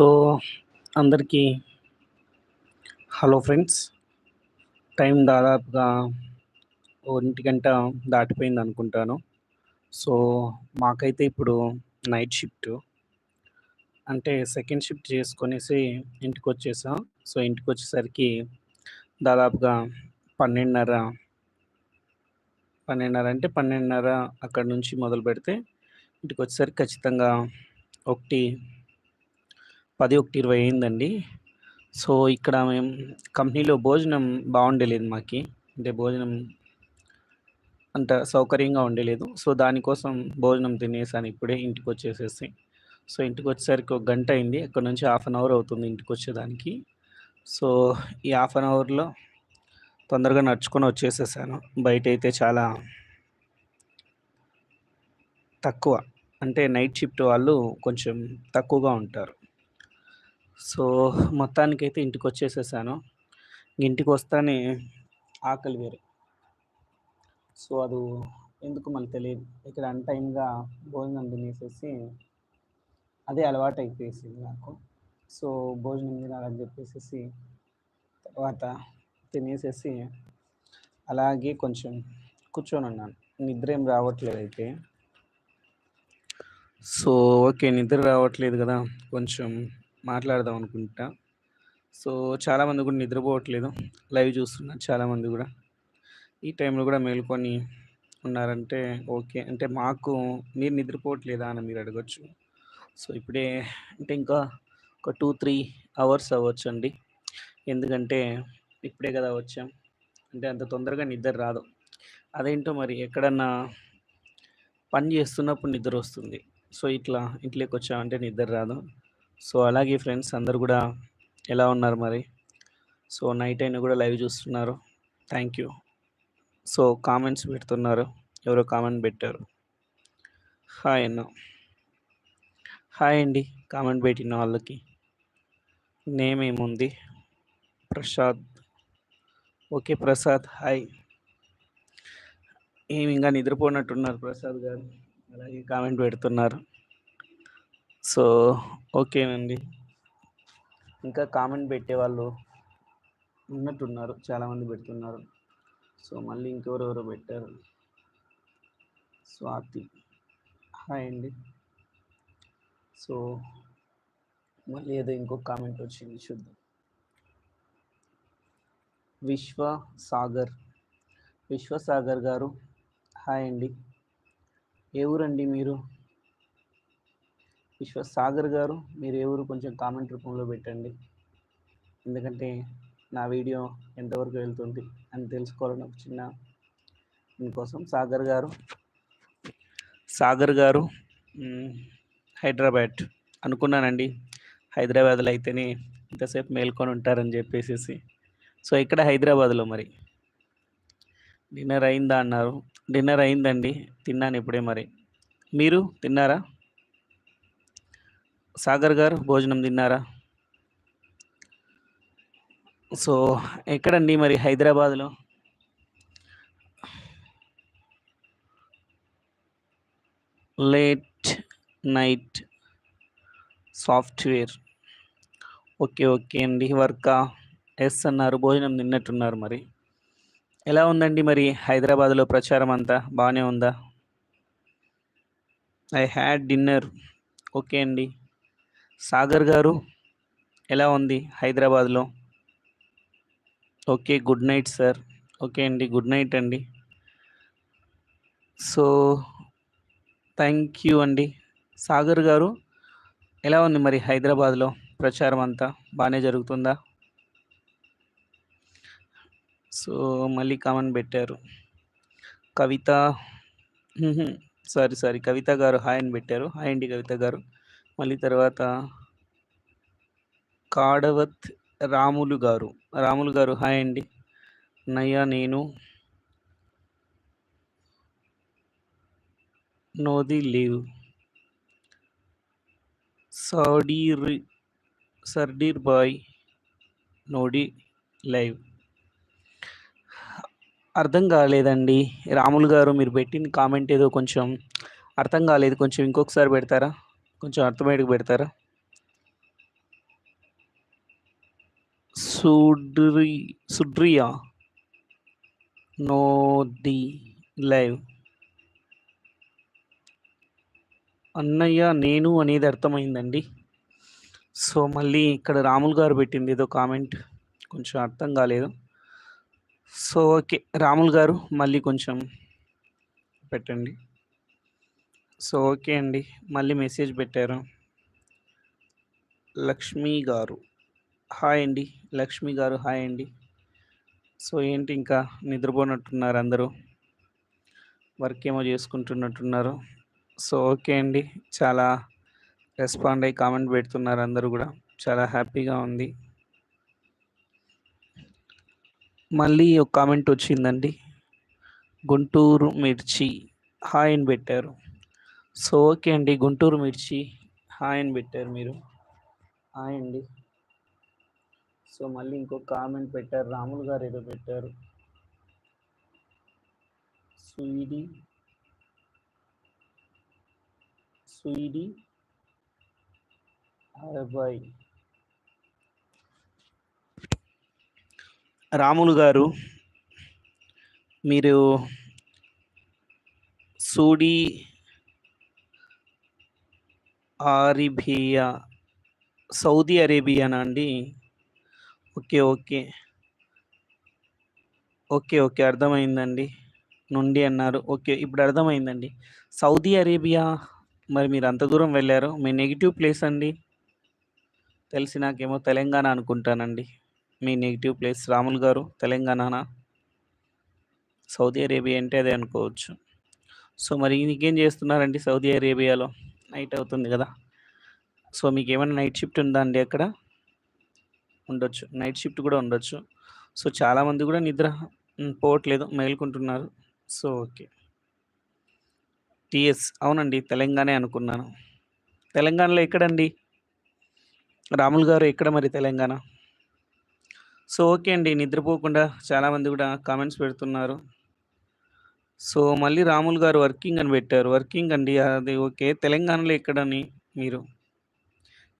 So అందరికీ hello friends. Time దాదాపుగా ఒంటి గంట దాటిపోయింది అనుకుంటాను. సో మాకైతే ఇప్పుడు నైట్ షిఫ్ట్. అంటే సెకండ్ షిఫ్ట్ చేసుకొనేసి ఇంటికి వచ్చేసాం సో ఇంటికి వచ్చేసరికి దాదాపుగా పన్నెండున్నర పన్నెండున్నర అంటే పన్నెండున్నర అక్కడ నుంచి మొదలు పెడితే ఇంటికి వచ్చేసరికి ఖచ్చితంగా ఒకటి పది ఒకటి ఇరవై అయిందండి. సో ఇక్కడ మేము కంపెనీలో భోజనం బాగుండలేదు మాకి. అంటే భోజనం అంత సౌకర్యంగా ఉండలేదు. సో దానికోసం భోజనం తినేసాను ఇప్పుడే ఇంటికి వచ్చేసేసి సో ఇంటికి వచ్చేసరికి ఒక గంట అయింది. అక్కడ నుంచి హాఫ్ అన్ అవర్ అవుతుంది ఇంటికి వచ్చేదానికి సో ఈ హాఫ్ అన్ అవర్లో తొందరగా నడుచుకొని వచ్చేసేసాను. బయట అయితే చాలా తక్కువ. అంటే నైట్ షిఫ్ట్ వాళ్ళు కొంచెం తక్కువగా ఉంటారు. సో మొత్తానికైతే ఇంటికి వచ్చేసేసాను ఇంటికి వస్తానే ఆకలి వేరు. సో అది ఎందుకు మనకు తెలియదు. ఇక్కడ అన్ టైంగా భోజనం తినేసేసి అదే అలవాటు అయిపోయేసింది నాకు. సో భోజనం తినాలని చెప్పేసి తర్వాత తినేసేసి అలాగే కొంచెం కూర్చొని ఉన్నాను నిద్ర ఏం రావట్లేదు అయితే సో ఓకే నిద్ర రావట్లేదు కదా. కొంచెం మాట్లాడదాం అనుకుంటా. సో చాలామంది కూడా నిద్రపోవట్లేదు. లైవ్ చూస్తున్నారు చాలామంది కూడా. ఈ టైంలో కూడా మేల్కొని ఉన్నారంటే ఓకే. అంటే మాకు మీరు నిద్రపోవట్లేదా అని మీరు అడగచ్చు. సో ఇప్పుడే అంటే ఇంకా ఒక టూ త్రీ అవర్స్ అవ్వచ్చు అండి ఎందుకంటే ఇప్పుడే కదా వచ్చాం. అంటే అంత తొందరగా నిద్ర రాదు. అదేంటో మరి ఎక్కడన్నా పని చేస్తున్నప్పుడు నిద్ర వస్తుంది. సో ఇట్లా ఇంట్లోకి వచ్చామంటే నిద్ర రాదు. సో అలాగే ఫ్రెండ్స్ అందరు కూడా ఎలా ఉన్నారు మరి? సో నైట్ అయినా కూడా లైవ్ చూస్తున్నారు. థ్యాంక్ యూ సో కామెంట్స్ పెడుతున్నారు. ఎవరో కామెంట్ పెట్టారు. హాయ్ అన్న. హాయ్ అండి. కామెంట్ పెట్టిన వాళ్ళకి. నేమ్ ఏముంది? ప్రసాద్. ఓకే ప్రసాద్. హాయ్ ఏమి ఇంకా నిద్రపోనట్టున్నారు ప్రసాద్ గారు. అలాగే కామెంట్ పెడుతున్నారు. సో ఓకేనండి. ఇంకా కామెంట్ పెట్టే వాళ్ళు ఉన్నట్టున్నారు చాలామంది పెడుతున్నారు. సో మళ్ళీ ఇంకెవరెవరో పెట్టారు. స్వాతి. హాయ్ అండి. సో మళ్ళీ ఏదో ఇంకో కామెంట్ వచ్చింది చూద్దాం. విశ్వ సాగర్. విశ్వసాగర్ గారు హాయ్ అండి. ఏ ఊరండి మీరు? విశ్వసాగర్ గారు మీరు ఏ ఊరు కొంచెం కామెంట్ రూపంలో పెట్టండి. ఎందుకంటే నా వీడియో ఎంతవరకు వెళ్తుంది అని తెలుసుకోవాలని ఒక చిన్న దీనికోసం సాగర్ గారు సాగర్ గారు హైదరాబాద్ అనుకున్నానండి. హైదరాబాద్లో అయితేనే ఇంతసేపు మేల్కొని ఉంటారని చెప్పేసి సో ఇక్కడ హైదరాబాద్లో మరి? డిన్నర్ అయిందా అన్నారు. డిన్నర్ అయిందండి తిన్నాను ఇప్పుడే మరి. మీరు తిన్నారా? సాగర్ గారు భోజనం తిన్నారా? సో ఎక్కడండి మరి హైదరాబాద్లో? Late night software. Okay okay అండి. వర్కా? ఎస్ అన్నారు. భోజనం తిన్నట్టున్నారు మరి. ఎలా ఉందండి మరి హైదరాబాద్లో ప్రచారం అంతా? బాగానే ఉందా? I had dinner. ఓకే అండి. సాగర్ గారు ఎలా ఉంది హైదరాబాద్లో? Okay good night sir. Okay అండి గుడ్ నైట్ అండి. సో థ్యాంక్ యూ అండి. సాగర్ గారు ఎలా ఉంది మరి హైదరాబాద్లో ప్రచారం అంతా? బాగానే జరుగుతుందా? సో మళ్ళీ కామెంట్ పెట్టారు. కవిత సారీ సారీ కవిత గారు హాయ్ అని పెట్టారు. హాయ్ అండి కవిత గారు. మళ్ళీ తర్వాత కాడవత్ రాములు గారు. రాములు గారు హాయ్ అండి. నయ్యా నేను. నోది లీవ్. సౌడీర్ సర్డీర్ బాయ్ నోడి లైవ్. అర్థం కాలేదండి. రాములు గారు మీరు పెట్టిన కామెంట్ ఏదో కొంచెం అర్థం కాలేదు. కొంచెం ఇంకొకసారి పెడతారా? కొంచెం అర్థమయ్యేటికి పెడతారా? సుడ్రి సుడ్రియా? Know the live. అన్నయ్య నేను అనేది అర్థమైందండి. సో మళ్ళీ ఇక్కడ రాములు గారు పెట్టింది ఏదో కామెంట్. కొంచెం అర్థం కాలేదు. So okay. రాములు గారు మళ్ళీ కొంచెం పెట్టండి. సో ఓకే అండి. మళ్ళీ మెసేజ్ పెట్టారు. లక్ష్మి గారు. హాయ్ అండి. లక్ష్మి గారు హాయ్ అండి. సో ఏంటి ఇంకా నిద్రపోనట్టున్నారు అందరూ? వర్క్ ఏమో చేసుకుంటున్నట్టున్నారు. సో ఓకే అండి. చాలా రెస్పాండ్ అయ్యి కామెంట్ పెడుతున్నారు అందరూ కూడా. చాలా హ్యాపీగా ఉంది. మళ్ళీ ఒక కామెంట్ వచ్చిందండి. గుంటూరు మిర్చి. హాయ్ అని పెట్టారు. సో ఓకే అండి. గుంటూరు మిర్చి. హాయ్ అని పెట్టారు మీరు. హాయ్ అండి. సో మళ్ళీ ఇంకో కామెంట్ పెట్టారు. రాములు గారు ఏదో పెట్టారు. స్వీడీ. స్వీడీ. బాయ్. రాములు గారు మీరు సూడి ఆరిబియా సౌదీ అరేబియానా అండి? Okay okay. Okay okay. అర్థమైందండి. నుండి అన్నారు. ఓకే ఇప్పుడు అర్థమైందండి. సౌదీ అరేబియా మరి మీరు అంత దూరం వెళ్ళారు? మీ నెగిటివ్ ప్లేస్ అండి? తెలిసి నాకేమో తెలంగాణ అనుకుంటానండి. మీ నెగిటివ్ ప్లేస్ రాములు గారు తెలంగాణనా? సౌదీ అరేబియా అంటే అదే అనుకోవచ్చు. సో మరి ఇంకేం చేస్తున్నారండి సౌదీ అరేబియాలో? నైట్ అవుతుంది కదా. సో మీకు ఏమైనా నైట్ షిఫ్ట్ ఉందా అండి అక్కడ? ఉండొచ్చు. నైట్ షిఫ్ట్ కూడా ఉండొచ్చు. సో చాలామంది కూడా నిద్ర పోవట్లేదు మేల్కుంటున్నారు. So okay. టీఎస్ అవునండి తెలంగాణ అనుకున్నాను. తెలంగాణలో ఎక్కడండి? రాములు గారు ఎక్కడ మరి తెలంగాణ? సో ఓకే అండి నిద్రపోకుండా చాలామంది కూడా కామెంట్స్ పెడుతున్నారు. సో మళ్ళీ రాములు గారు వర్కింగ్ అని పెట్టారు. వర్కింగ్ అండి అది ఓకే. తెలంగాణలో ఎక్కడని మీరు?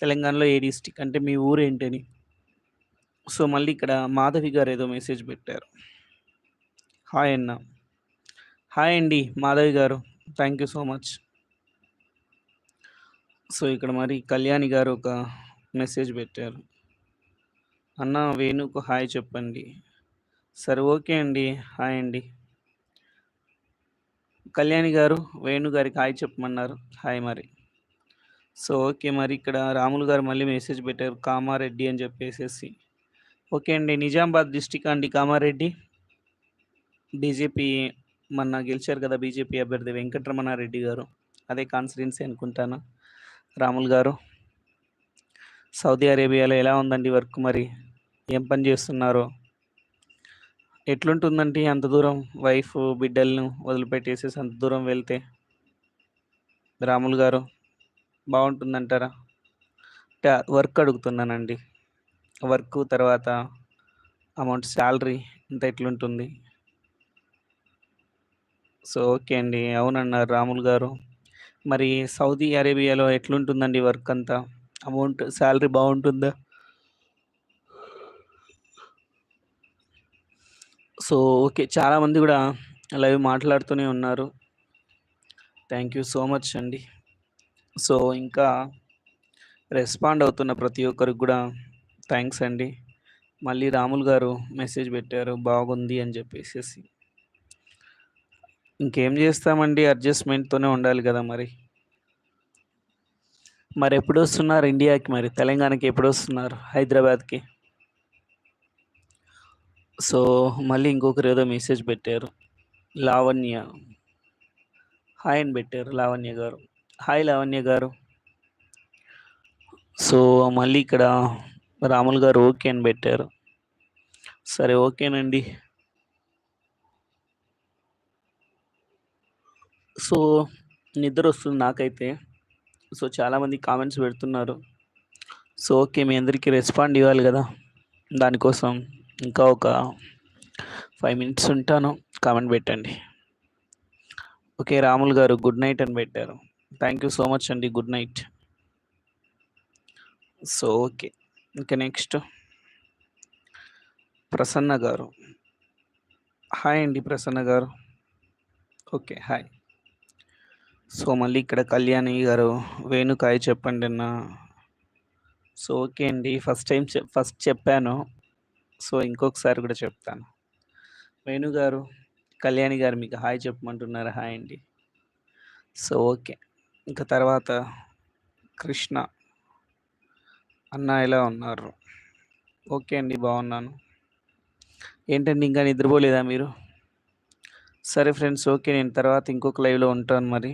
తెలంగాణలో ఏ డిస్టిక్ అంటే మీ ఊరు ఏంటని? సో మళ్ళీ ఇక్కడ మాధవి గారు ఏదో మెసేజ్ పెట్టారు. హాయ్ అన్న. హాయ్ అండి మాధవి గారు. Thank you so much. So ఇక్కడ మరి కళ్యాణి గారు ఒక మెసేజ్ పెట్టారు. అన్న వేణుకు హాయ్ చెప్పండి. సరే ఓకే అండి. హాయ్ అండి. కళ్యాణి గారు వేణు గారికి హాయ్ చెప్పమన్నారు. హాయ్ మరి. సో ఓకే మరి ఇక్కడ రాములు గారు మళ్ళీ మెసేజ్ పెట్టారు కామారెడ్డి అని చెప్పేసేసి. ఓకే అండి నిజామాబాద్ డిస్టిక్ అండి కామారెడ్డి. బీజేపీ మొన్న గెలిచారు కదా బీజేపీ అభ్యర్థి వెంకటరమణారెడ్డి గారు. అదే కాన్స్టిట్యున్సీ అనుకుంటాను రాములు గారు. సౌదీ అరేబియాలో ఎలా ఉందండి వర్క్ మరి? ఏం పని చేస్తున్నారో? ఎట్లుంటుందండి అంత దూరం వైఫ్ బిడ్డలను వదిలిపెట్టేసేసి అంత దూరం వెళ్తే? రాములు గారు బాగుంటుందంటారా? అంటే వర్క్ అడుగుతున్నానండి. వర్క్ తర్వాత అమౌంట్ శాలరీ ఇంత ఎట్లుంటుంది? సో ఓకే అండి. అవునన్నారు రాములు గారు. మరి సౌదీ అరేబియాలో ఎట్లుంటుందండి వర్క్ అంతా? అమౌంట్ శాలరీ బాగుంటుందా? So okay. చాలామంది కూడా లైవ్ మాట్లాడుతూనే ఉన్నారు. థ్యాంక్ యూ సో మచ్ అండి. సో ఇంకా రెస్పాండ్ అవుతున్న ప్రతి ఒక్కరికి కూడా థ్యాంక్స్ అండి. మళ్ళీ రాములు గారు మెసేజ్ పెట్టారు బాగుంది అని చెప్పేసి ఇంకేం చేస్తామండి? అడ్జస్ట్మెంట్తోనే ఉండాలి కదా మరి. మరి ఎప్పుడు వస్తున్నారు ఇండియాకి మరి? తెలంగాణకి ఎప్పుడు వస్తున్నారు హైదరాబాద్కి? సో మళ్ళీ ఇంకొకరు ఏదో మెసేజ్ పెట్టారు. లావణ్య. హాయ్ అని పెట్టారు లావణ్య గారు. హాయ్ లావణ్య గారు. సో మళ్ళీ ఇక్కడ రాములు గారు ఓకే అని పెట్టారు. సరే ఓకేనండి. సో నిద్ర వస్తుంది నాకైతే. సో చాలామంది కామెంట్స్ పెడుతున్నారు. సో ఓకే మీ అందరికీ రెస్పాండ్ ఇవ్వాలి కదా. దానికోసం. ఇంకా ఒక ఫైవ్ మినిట్స్ ఉంటాను కామెంట్ పెట్టండి ఓకే రాములు గారు గుడ్ నైట్ అని పెట్టారు థ్యాంక్ యూ సో మచ్ అండి గుడ్ నైట్ సో ఓకే ఇంకా నెక్స్ట్ ప్రసన్న గారు. హాయ్ అండి ప్రసన్న గారు. ఓకే. హాయ్. సో, మళ్ళీ ఇక్కడ కళ్యాణి గారు, వేణుకాయ చెప్పండి అన్న సో, ఓకే అండి. ఫస్ట్ టైం ఫస్ట్ చెప్పాను. సో, ఇంకొకసారి కూడా చెప్తాను. వేణు గారు, కళ్యాణి గారు మీకు హాయ్ చెప్పమంటున్నారు. హాయ్ అండి. So, okay. ఇంక తర్వాత కృష్ణ. అన్న ఎలా ఉన్నారు? ఓకే అండి. బాగున్నాను. ఏంటండి ఇంకా నిద్రపోలేదా మీరు? సరే ఫ్రెండ్స్ ఓకే. నేను తర్వాత ఇంకొక లైవ్‌లో ఉంటాను మరి.